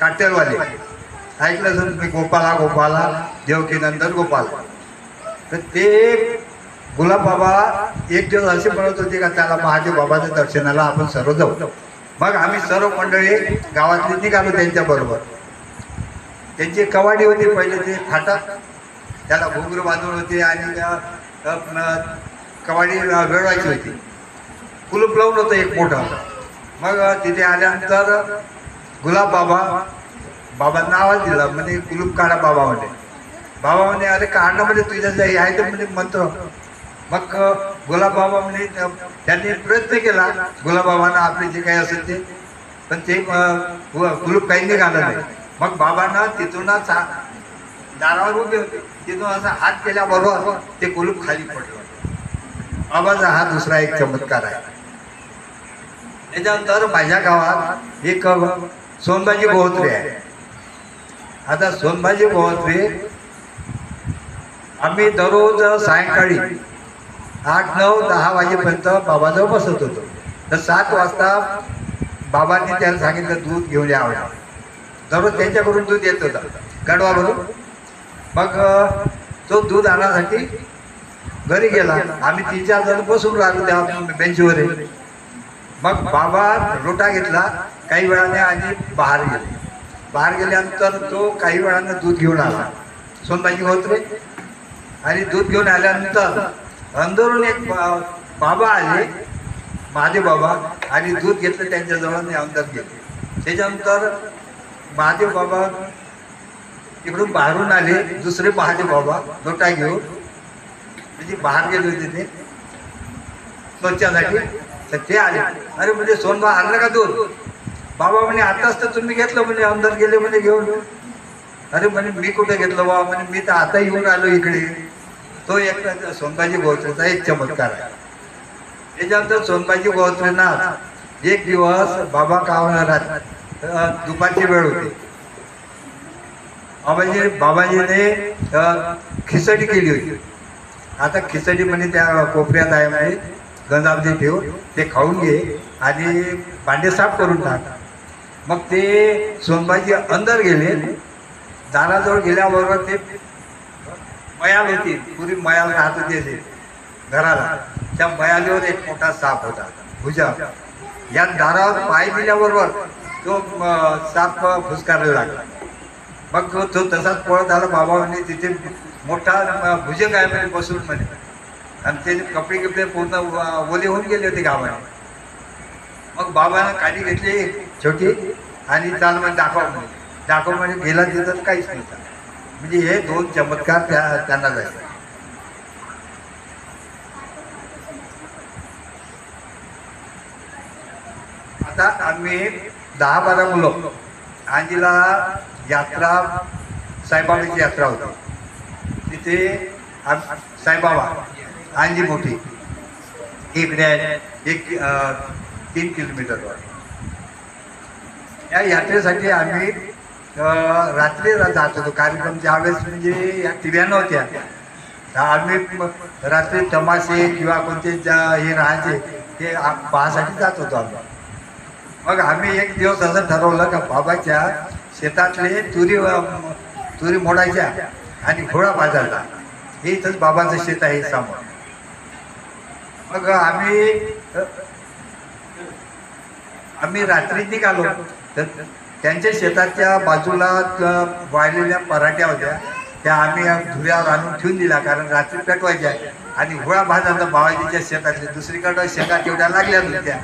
काटेलवाले ऐकलं जर तुम्ही गोपाला गोपाला देवकीनंदन गोपाल. तर ते गुलाब बाबा एक दिवस असे म्हणत होते का त्याला महादेव बाबाच्या दर्शनाला आपण सर्व जाऊ. मग आम्ही सर्व मंडळी गावातली निघालो त्यांच्या बरोबर. त्यांची कवाडी होती पहिले ते फाटा. त्याला घुंगरू बांधून होते आणि कवाडी वेळवायची होती. कुलूप लावून होतं एक मोठं. मग तिथे आल्यानंतर गुलाब बाबा बाबांना आवाज दिला म्हणे कुलूप काढा बाबा म्हणे. बाबा म्हणे अरे काढणं म्हणजे तुझ्या जे आहे तर म्हणजे मंत्र. मग गुलाब बाबा म्हणे त्यांनी प्रयत्न केला गुलाब बाबांना आपले जे काही असेल ते पण ते अ, कुलूप काही निघालं नाही. मग बाबांना तिथूनच हा- दारावर उभे होते. तिथून असा हात केल्याबरोबर ते कुलूप खाली पडलं. बाबाचा हा दुसरा एक चमत्कार आहे. त्याच्यानंतर माझ्या गावात एक सोनबाजी बोहत्रे आहे आता सोनबाजी बोहत्रे आम्ही दररोज सायंकाळी आठ नऊ दहा वाजेपर्यंत बाबाजवळ बसत होतो. तर सात वाजता बाबांनी त्याला सांगितलं दूध घेऊन यावं दररोज त्यांच्याकडून दूध येत होता. गडवावरून मग तो दूध आणण्यासाठी घरी गेला. आम्ही तीन चार जण बसून राहिलो त्या बेंचवर मग बाबा लोटा घेतला काही वेळाने आणि बाहेर गेले. बाहेर गेल्यानंतर तो काही वेळानं दूध घेऊन आला. सोनबाजी होत्रे आणि दूध घेऊन आल्यानंतर अंदरून एक बा- बाबा आले महादेव बाबा आणि दूध घेतलं त्यांच्याजवळ आणि अंदर गेले. त्याच्यानंतर महादेव बाबा इकडून बाहेरून आले दुसरे महादेव बाबा लोटा घेऊन. म्हणजे बाहेर गेले होते ते. स्वच्छासाठी. तर ते आले. अरे म्हणजे सोनबा आणलं का दूध? बाबा म्हणे आताच तर तुम्ही घेतलं म्हणजे अंदर गेले म्हणे घेऊन. अरे म्हणे मी कुठे घेतलं बाबा म्हणे मी तर आता येऊन आलो इकडे. तो एक सोनबाजी गोत्रेचा एक चमत्कार आहे. त्याच्यानंतर सोनबाजी गोत्रेनाथ एक दिवस बाबा कावणार दुपारची वेळ होती. बाबाजी बाबाजीने खिचडी केली होती. आता खिचडी म्हणे त्या कोपऱ्यात आहे म्हणे. गंजामध्ये ठेव ते खाऊन घे आणि भांडे साफ करून टाक. मग ते सोनबाजी अंदर गेले. दाराजवळ गेल्याबरोबर ते मयाल होती. पूर्वी मयाल राहत होते घराला. त्या मयालीवर एक मोठा साप होता. भुजा. या दारावर पाय दिल्याबरोबर तो साप फुसकारायला लागला. मग तो- तसाच पळत आला बाबा म्हणे तिथे मोठा भुजक भुजंग आहे म्हणे बसून म्हणे. आणि ते कपडे कपडे पूर्ण ओले होऊन गेले होते गावाने मग बाबानं काळी घेतली. छोटी आणि चाल म्हणजे दाखव म्हणजे दाखव म्हणजे गेला तिथं काहीच नव्हतं. म्हणजे हे दोन चमत्कार त्या त्यांना जायचे आता आम्ही दहा बारा मुलं. आजीला यात्रा साईबाबाची यात्रा होती. तिथे साईबाबा आंजी मोठी. इकडे एक अं, तीन किलोमीटरवर या यात्रेसाठी आम्ही अं, रात्री जात होतो. कार्यक्रम ज्यावेळेस म्हणजे या टिव्या नव्हत्या तर आम्ही रात्री तमाशे किंवा कोणते हे राहायचे ते पाहासाठी जात होतो आम्ही. मग आम्ही एक दिवस असं ठरवलं का बाबाच्या शेतातले तुरी तुरी मोडायच्या आणि घोडा बाजारला हे इथंच बाबाचं शेत आहे समोर. अगं आम्ही आम्ही रात्री निघालो तर त्यांच्या शेताच्या बाजूला वाळलेल्या पराठ्या होत्या. त्या आम्ही धुऱ्यावर आणून ठेवून दिल्या कारण रात्री पेटवायच्या. आणि घोडा भाजाचा बावाजीच्या शेतातले. दुसरीकडं शेतात तेवढ्या लागल्या होत्या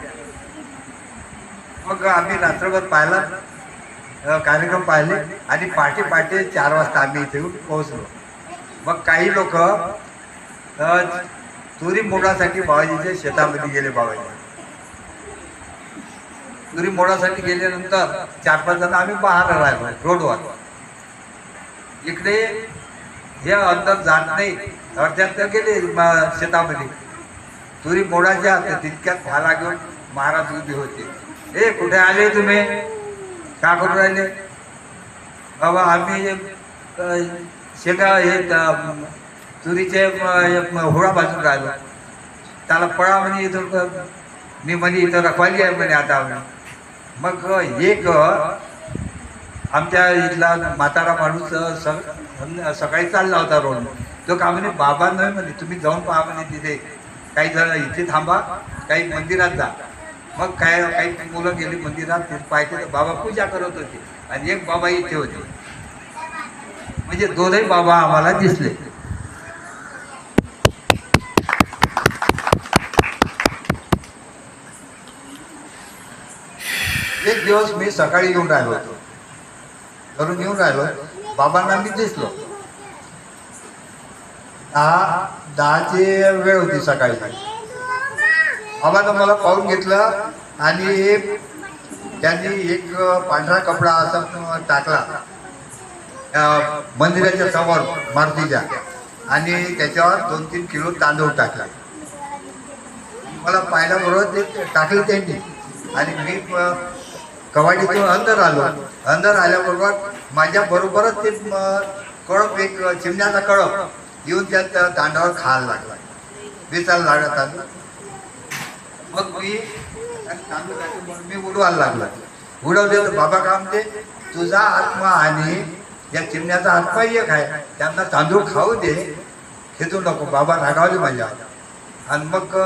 मग आम्ही रात्रभर पाहिला कार्यक्रम पाहिले. आणि पहाटे पहाटे चार वाजता आम्ही इथे येऊन पोहोचलो. मग काही लोक तुरी मोडासाठी बाबाजीच्या शेतामध्ये गेले बाबाजी तुरी मोडासाठी गेल्यानंतर चार पाच जण आम्ही बाहेर राहिलो रोडवर. इकडे हे अंतर जात नाही अर्ध्यात तर गेले शेतामध्ये. तुरी मोडाच्या तर तितक्यात भाला घेऊन महाराज उभे होते. ए कुठे आले तुम्ही? का करून राहिले? बाबा आम्ही शेगा हे तुरीचे अ, होळा बाजून राहिलो. त्याला पळा म्हणे इथं मी म्हणे इथं रखवाली आहे म्हणे आता मग एक आमच्या इथला म्हातारा माणूस सकाळी चालला होता रोड. तो का म्हणे बाबा नाही म्हणे तुम्ही जाऊन पहा म्हणे तिथे. काही जण इथे थांबा काही मंदिरात जा. मग काय काही मुलं गेली मंदिरात तिथे पाहिजे तर बाबा पूजा करत होते. आणि एक बाबा इथे होते. म्हणजे दोनही बाबा आम्हाला दिसले. एक दिवस मी सकाळी येऊन राहिलो होतो. घरून येऊन राहिलो. बाबांना मी दिसलो. दहा दहाची वेळ होती सकाळी. बाबांना मला पाहून घेतलं आणि त्यांनी एक पांढरा कपडा असा टाकला. मंदिराच्या समोर मारुतीच्या. आणि त्याच्यावर दोन तीन किलो तांदूळ टाकला. मला पाहिल्याबरोबर ते टाकले त्यांनी. आणि मी कवाडीतून अंदर आलो. अंदर आल्याबरोबर माझ्या बरोबरच ते कळप एक चिमण्याचा कळप येऊन त्या दांडावर तांडावर खायला लागला. वेचायला लागत तांदूळ. मग मी तांदूळ मी उडवायला लागला. उडवले तर बाबा का म्हणते तुझा आत्मा आणि या चिमण्याचा आत्मा एक आहे. त्यांना तांदूळ खाऊ दे. खेचू नको. बाबा रागावले माझ्या आणि मग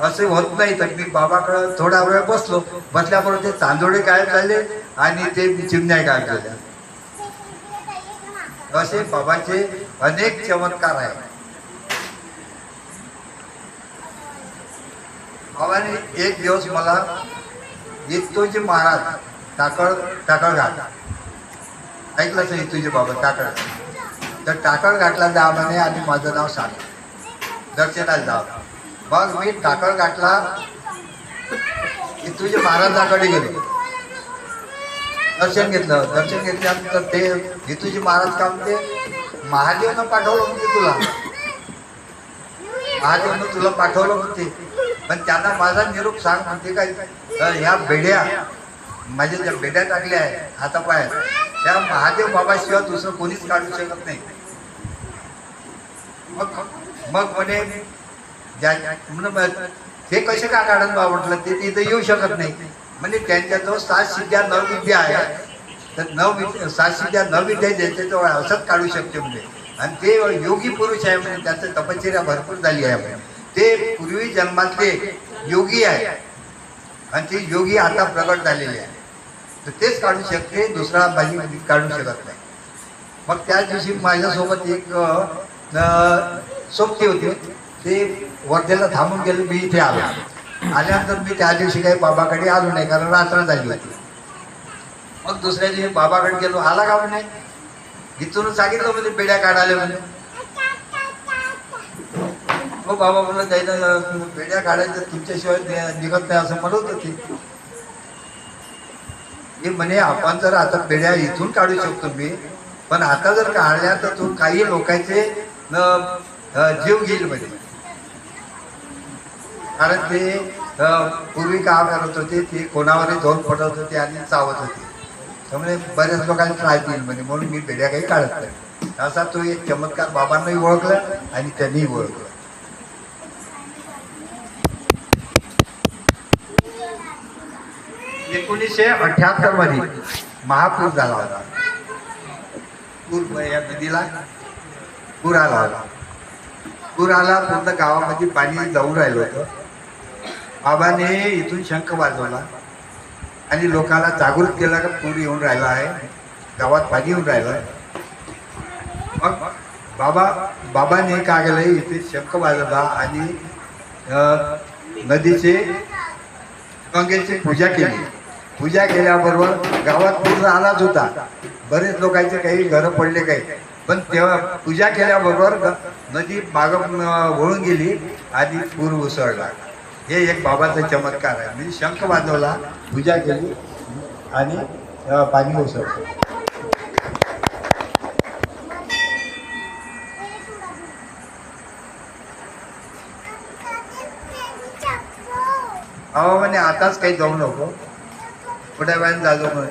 असे होत नाही. तर मी बाबाकडं थोडा वेळ बसलो. बसल्याबरोबर ते तांदूळे काय झाले आणि ते चिमण्या काय झाल्या असे बाबाचे अनेक चमत्कार आहेत. बाबाने एक दिवस मला इतोजी महाराज टाकळ टाकळ घाट. ऐकलं नाही तुझे बाबा टाकळ. तर टाकळ घाटला जा म्हणे आणि माझं नाव सांग. दर्शनाला जावं मग मी टाकळ घाटला तुझे महाराजाकडे गेलो. दर्शन घेतलं. दर्शन घेतल्यानंतर ते हितूजी महाराज काम ते महादेवनं पाठवलं म्हणते तुला. महादेवनं तुला पाठवलं म्हणते. पण त्यांना माझा निरोप सांग म्हणते काय? तर ह्या बेड्या माझ्या ज्या बेड्या टाकल्या आहेत हातापाय त्या महादेव बाबाशिवाय दुसरं कोणीच काढू शकत नाही. मग मग म्हणे ज्या म्हणून हे कसे का काढत बा म्हटलं ते तिथं येऊ शकत नाही. म्हणजे त्यांच्याजवळ सात सिद्ध्या नऊ विद्या आहे तर नऊ विद्या सात सिद्ध्या नऊ विद्या ज्याच्याजवळ असंच काढू शकते म्हणजे. आणि ते योगी पुरुष आहे म्हणजे त्याचं तपश्चर्या भरपूर झाली आहे म्हणजे ते पूर्वी जन्मातले योगी आहे आणि ते योगी आता प्रगट झालेले आहे तर तेच काढू शकते दुसरा बाजी काढू शकत नाही. मग त्या दिवशी माझ्यासोबत एक सोबती होती. ते वर्धेला थांबून गेलो मी इथे आलो. आल्यानंतर मी त्या दिवशी काही बाबाकडे आलो नाही कारण रात्र झाली होती. मग दुसऱ्या दिवशी बाबाकडे गेलो आला का म्हणे? इथून सांगितलं म्हणजे बेड्या काढायला म्हणे. हो बाबा म्हणलं त्याला बेड्या काढायचं तुमच्याशिवाय निघत नाही असं म्हणत होती. मी म्हणे आपण जर आता बेड्या इथून काढू शकतो मी पण आता जर काढल्या तर तू काही लोकांचे न जीव घेईल म्हणजे कारण ते पूर्वी काम करत होते ते कोणावरही जाऊन पडत होते आणि चावत होते. त्यामुळे बऱ्याच लोकांनी त्रास देईल म्हणे म्हणून मी भेड्या काही काढत नाही. असा तो एक चमत्कार बाबांनाही ओळखला आणि त्यांनीही ओळखलं. एकोणीसशे अठ्याहत्तरमध्ये महापूर झाला होता. पूर या नदीला पूर आला होता. पूर आला पूर्ण गावामध्ये पाणी जाऊन राहिलं होतं. बाबाने इथून शंख वाजवला. आणि लोकांना जागृत केला का पूर येऊन राहिला आहे. गावात पाणी येऊन राहिलं आहे. मग बाबा बाबाने काय केलं? इथे शंख वाजवला आणि नदीचे गंगेची पूजा केली. पूजा केल्याबरोबर गावात पूर्ण आलाच होता. बरेच लोकांचे काही घरं पडले काही. पण तेव्हा पूजा केल्याबरोबर नदी माग वळून गेली आणि पूर उसळला. हे एक बाबाचा चमत्कार आहे. म्हणजे शंख वाजवला पूजा केली आणि पाणी उसळलं अहो म्हणे आताच काही जाऊ नको. थोड्या वेळाने जातो म्हणे.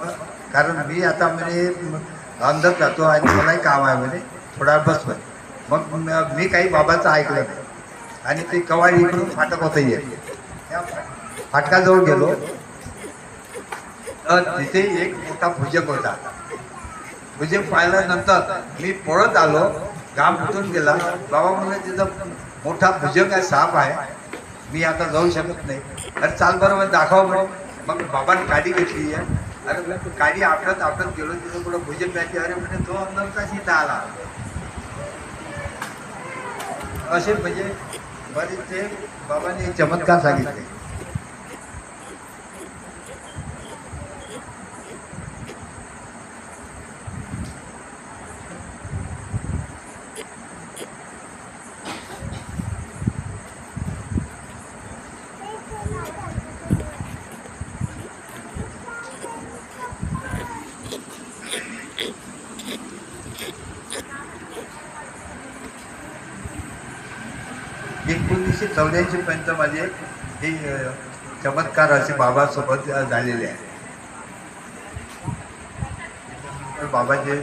मग कारण मी आता म्हणे अंधत जातो आणि मलाही काम आहे म्हणे. थोडा बस म्हणे. मग मी काही बाबाचं ऐकलं नाही. आणि ते कवाडी इकडून फाटक होत येत त्या फाटकाजवळ गेलो. तर तिथे एक मोठा भुजंग होता. भुजंग पाहिल्यानंतर मी पळत आलो. घाम फुटून गेला? बाबा म्हणजे तिथं मोठा भुजंग आहे साप आहे. मी आता जाऊ शकत नाही. अरे चाल बरोबर दाखवा म्हणून मग बाबाने गाडी घेतली आहे. अरे गाडी आपटत आपटत गेलो. तिथं पुढं भुजक जायची अरे म्हणजे तो अंदरचा सीता आला? असे म्हणजे बरेचसे बाबांनी चमत्कार सांगितले एकोणीसशे चौऱ्याऐंशी पर्यंत माझे हे चमत्कार असे बाबासोबत झालेले आहे. तर बाबाचे